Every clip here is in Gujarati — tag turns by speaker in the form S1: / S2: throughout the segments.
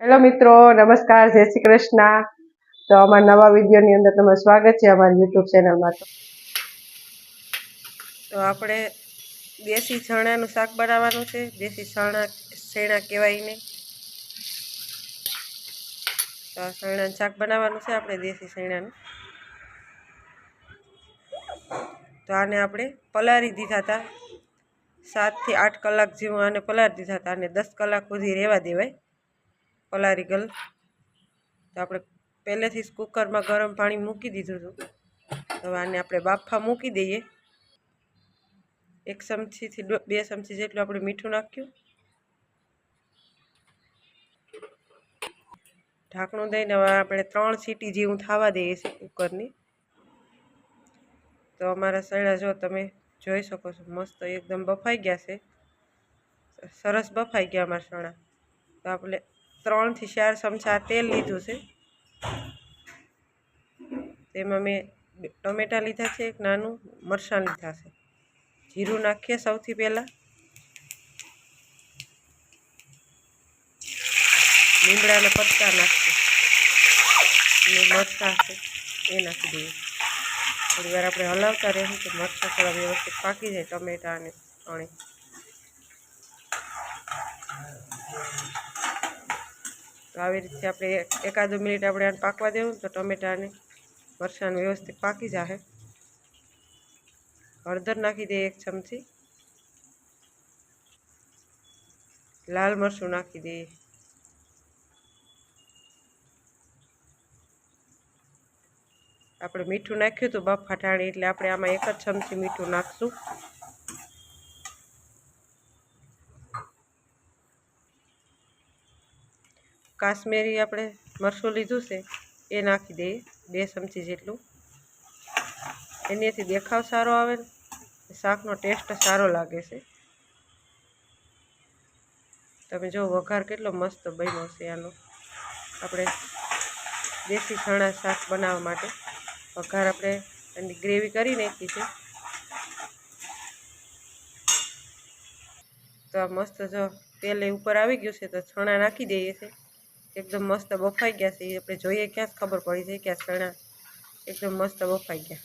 S1: હેલો મિત્રો, નમસ્કાર, જય શ્રી કૃષ્ણ. તો અમારા નવા વિડીયોની અંદર તમારું સ્વાગત છે અમારી યુટ્યુબ ચેનલમાં તો. તો આપણે દેશી ચણાનું શાક બનાવવાનું છે. દેશી ચણા, શેણા કહેવાય ને તો આ શેણાનું શાક બનાવવાનું છે આપણે દેશી શેણાનું. તો આને આપણે પલાળી દીધા હતા. સાતથી આઠ કલાક જેવું આને પલાળી દીધા હતા અને દસ કલાક સુધી રહેવા દેવાય. પલારી ગલ તો આપણે પહેલેથી જ કુકરમાં ગરમ પાણી મૂકી દીધું હતું. હવે આને આપણે બાફા મૂકી દઈએ. એક ચમચીથી બે ચમચી જેટલું આપણે મીઠું નાખ્યું. ઢાંકણું દઈને હવે આપણે ત્રણ સીટી જેવું થવા દઈએ છીએ કુકરની. તો અમારા સળા જો તમે જોઈ શકો છો, મસ્ત એકદમ બફાઈ ગયા છે. સરસ બફાઈ ગયા અમારા ચણા તો આપણે ત્રણથી ચાર ચમચા તેલ લીધું છે. તેમાં મેં ટમેટાં લીધા છે, એક નાનું, મરચાં લીધા છે. જીરું નાખીએ સૌથી પહેલાં. લીમડાના પત્તા નાખીએ. અને મરચાં છે, એ નાખી દઈએ. થોડી વાર આપણે હલાવતા રહીશું તો મરચાં થોડા વ્યવસ્થિત પાકી જાય, ટમેટાં અને પાણી તો આવી રીતે આપણે એકાદ મિનિટ આપણે આને પાકવા દેવું તો ટમેટાને મરસાણ વ્યવસ્થિત પાકી જશે હળદર નાખી દઈએ એક ચમચી. લાલ મરચું નાખી દઈએ. આપણે મીઠું નાખ્યું હતું બફા ટાણી એટલે આપણે આમાં એક જ ચમચી મીઠું નાખશું. કાશ્મીરી આપણે મરસું લીધું છે, એ નાખી દઈએ, બે ચમચી જેટલું. એનાથી દેખાવ સારો આવે ને, શાકનો ટેસ્ટ સારો લાગે છે. તમે જો, વઘાર કેટલો મસ્ત બન્યો છે આનો. આપણે દેશી ચણા શાક બનાવવા માટે વઘાર આપણે એની ગ્રેવી કરી નાખી છે. તો આ મસ્ત જો તેલ ઉપર આવી ગયું છે, તો ચણા નાખી દઈએ છે. એકદમ મસ્ત બફાઈ ગયા છે. આપણે જોઈએ ક્યાં જ ખબર પડી છે કે આ ચણા એકદમ મસ્ત બફાઈ ગયા.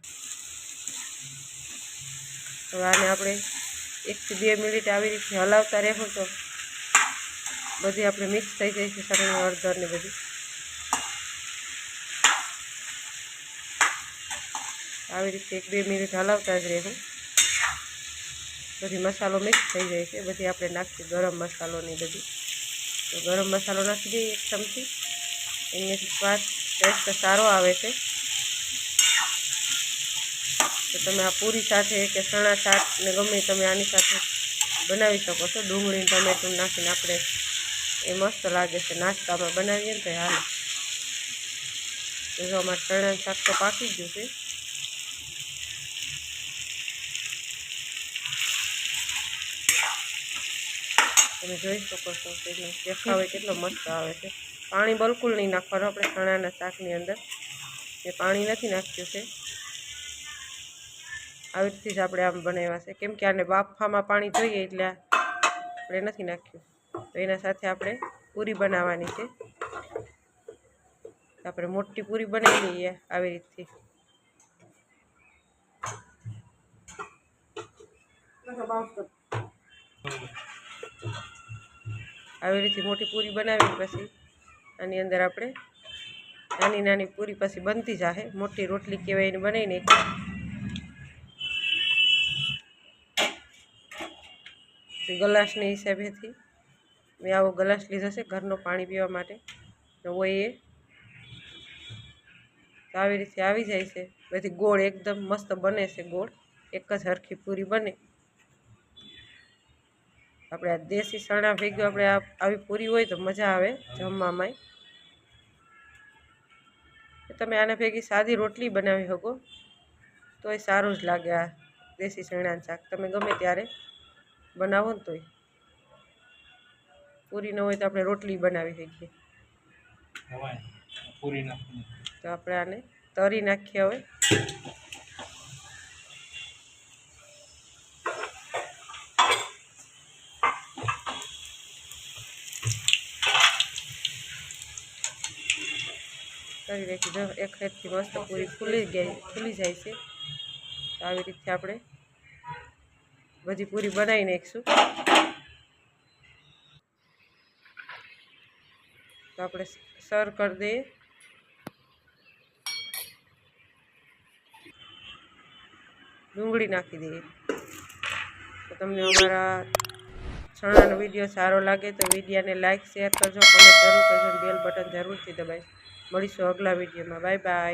S1: હવે આને આપણે એકથી બે મિનિટ આવી રીતે હલાવતા રહેવું તો બધી આપણે મિક્સ થઈ જાય છે ચણાની હળદર ને બધી. આવી રીતે એક બે મિનિટ હલાવતા જ રહેવું. બધી મસાલો મિક્સ થઈ જાય છે. બધી આપણે નાખીએ ગરમ મસાલોની બધી. તો ગરમ મસાલો નાખી દઈએ એક ચમચી. એમનેથી સ્વાદ ટેસ્ટ સારો આવે છે. તો તમે આ પૂરી સાથે કે ચણા શાક ને ગમે તમે આની સાથે બનાવી શકો છો. ડુંગળી, ટમેટું નાખીને આપણે એ મસ્ત લાગે છે. નાસ્તામાં બનાવીએ ને તો હાલ. જો અમારે ચણા શાક તો પાકી ગયું છે. તમે જોઈ શકો છો કે દેખાવે કેટલો મસ્ત આવે છે. પાણી બિલકુલ નહીં નાખવાનું આપણે ચણાના શાકની અંદર. એ પાણી નથી નાખ્યું છે. આવી રીતે જ આપણે આમ બનાવ્યા છે. કેમ કે આને બાફામાં પાણી જોઈએ એટલે આપણે નથી નાખ્યું. તો એના સાથે આપણે પૂરી બનાવવાની છે. આપણે મોટી પૂરી બનાવી લઈએ આવી રીતથી આવી રીતે મોટી પૂરી બનાવી પછી આની અંદર આપણે નાની નાની પૂરી પછી બનતી જાહે. મોટી રોટલી કહેવાય એને બનાવીને પછી ગલાસની હિસાબેથી મેં આવો ગલાસ લીધો છે ઘરનો પાણી પીવા માટે. નવો એ. આવી રીતે આવી જાય છે. બધી ગોળ એકદમ મસ્ત બને છે ગોળ. એક જ હરખી પૂરી બને. આપણે આ દેશી ચણા ભેગું આપણે આવી પૂરી હોય તો મજા આવે જમવામાંય તમે આને ભેગી સાદી રોટલી બનાવી શકો. તોય સારું જ લાગે આ દેશી ચણાનું શાક. તમે ગમે ત્યારે બનાવો ને તોય. પૂરી ન હોય તો આપણે રોટલી બનાવી શકીએ.
S2: પૂરી
S1: તો આપણે આને તરી નાખીએ હવે. કરી રાખી જો એક હેઠથી મસ્ત પૂરી ફૂલી ગઈ, ફૂલી જાય છે. તો આવી રીતે આપણે બધી પૂરી બનાવી નાખીશું. તો આપણે સર કરી દઈએ. ડુંગળી નાખી દઈએ. તો તમને અમારા છણાનો વીડિયો સારો લાગે તો વિડીયાને લાઇક શેર કરજો કમેન્ટ જરૂર કરજો બેલ બટન જરૂરથી દબાઈ મળીશું અગલા વિડીયોમાં. Bye bye.